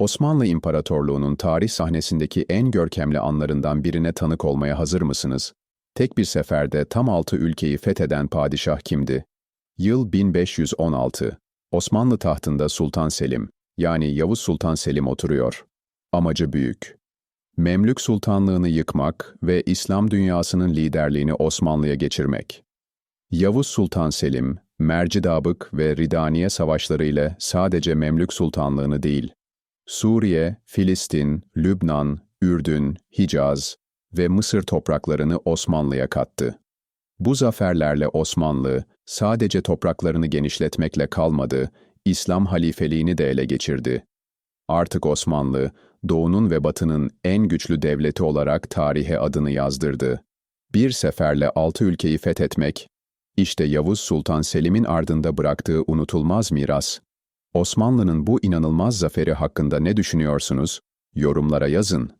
Osmanlı İmparatorluğu'nun tarih sahnesindeki en görkemli anlarından birine tanık olmaya hazır mısınız? Tek bir seferde tam altı ülkeyi fetheden padişah kimdi? Yıl 1516. Osmanlı tahtında Sultan Selim, yani Yavuz Sultan Selim oturuyor. Amacı büyük. Memlük Sultanlığını yıkmak ve İslam dünyasının liderliğini Osmanlı'ya geçirmek. Yavuz Sultan Selim, Mercidabık ve Ridaniye savaşları ile sadece Memlük Sultanlığını değil, Suriye, Filistin, Lübnan, Ürdün, Hicaz ve Mısır topraklarını Osmanlı'ya kattı. Bu zaferlerle Osmanlı sadece topraklarını genişletmekle kalmadı, İslam halifeliğini de ele geçirdi. Artık Osmanlı, Doğu'nun ve Batı'nın en güçlü devleti olarak tarihe adını yazdırdı. Bir seferle altı ülkeyi fethetmek, işte Yavuz Sultan Selim'in ardında bıraktığı unutulmaz miras. Osmanlı'nın bu inanılmaz zaferi hakkında ne düşünüyorsunuz? Yorumlara yazın.